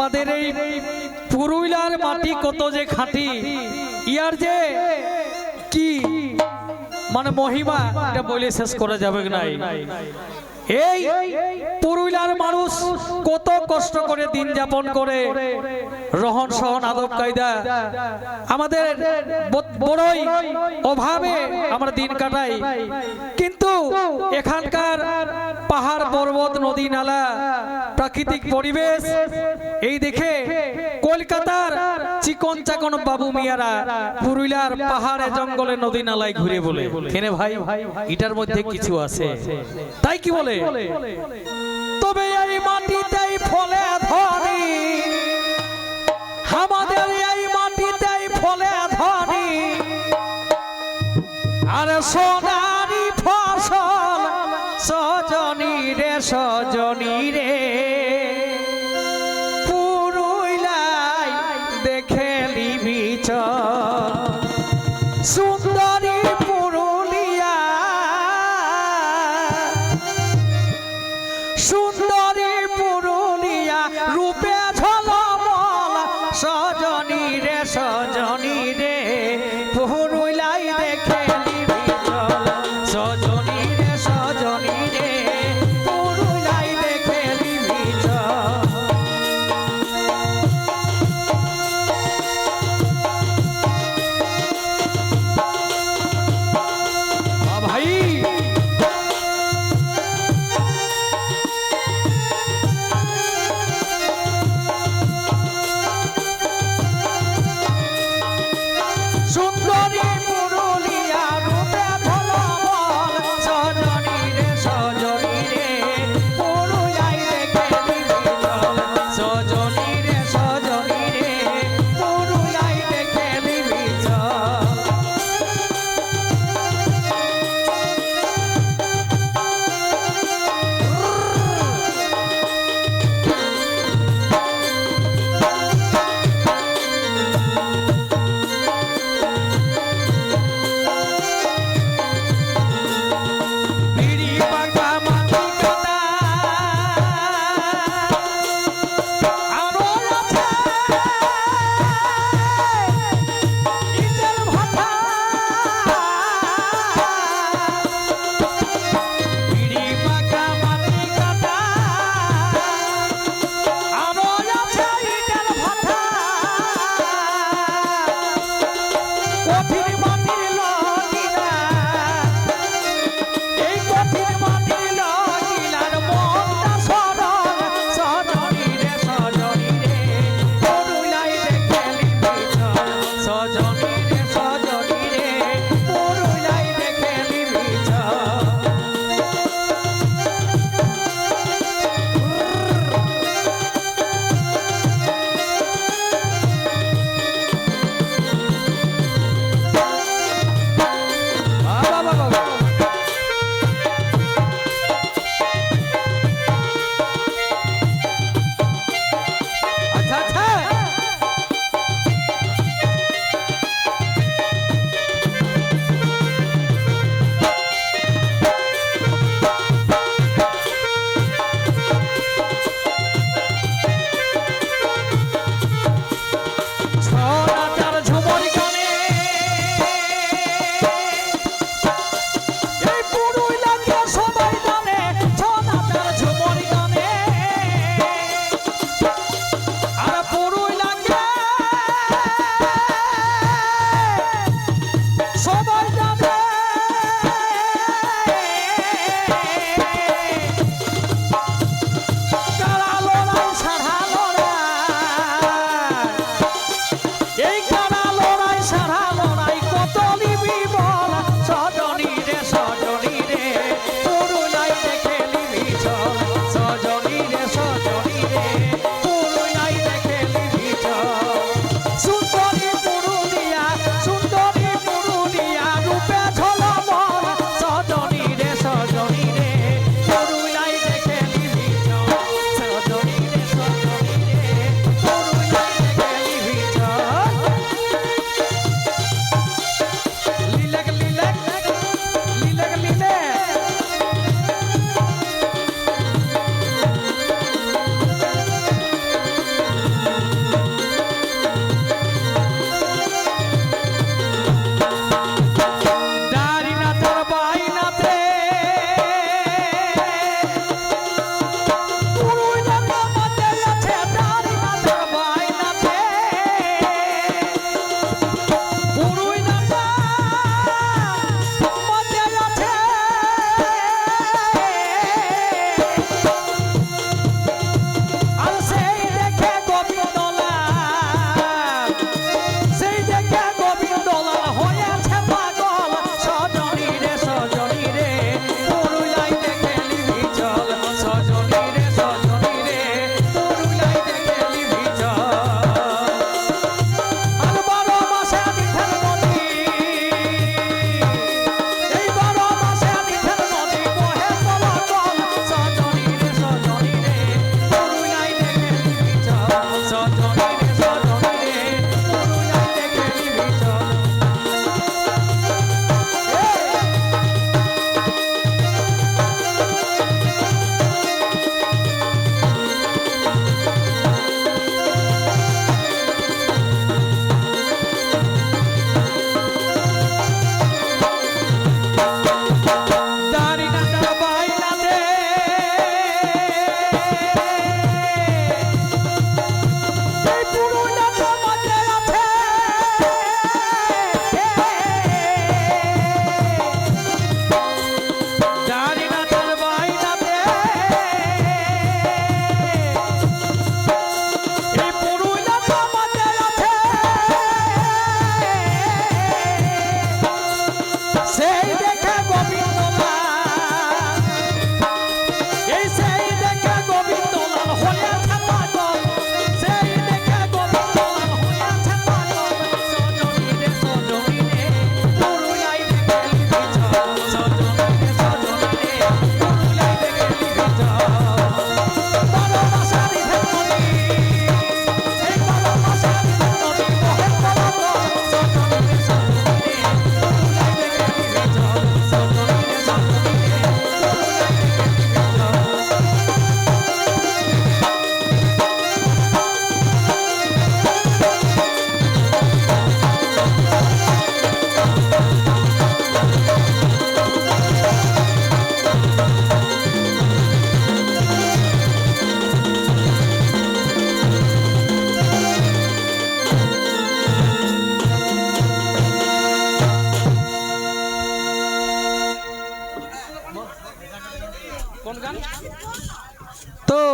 আমাদের এই পুরুলিয়ার মাটি কত যে খাঁটি। ইয়ার যে কি? মানে মহিমা, এটা বলে শেষ করা যাবে নাই? এই পুরুলিয়ার মানুষ কত কষ্ট করে দিন যাপন করে, রহন সহন আদব কায়দা। আমাদের বড়ই অভাবে আমরা দিন কাটাই। কিন্তু এখানকার পাহাড় পর্বত, নদী, নালা প্রাকৃতিক পরিবেশ। এই দেখে কলকাতার চিকন চাকন বাবু মিয়ারা পুরুলিয়ার পাহাড়ে জঙ্গলে নদী নালায় ঘুরে বলে, কেনে ভাই, এটার মধ্যে কিছু আছে? তাই কি বলে? তবে এই মাটিতেই ফলে ধনী। আমাদের এই মাটিতেই ফলে ধনী। আর সোনারি ফসল সজনী রে সজনী।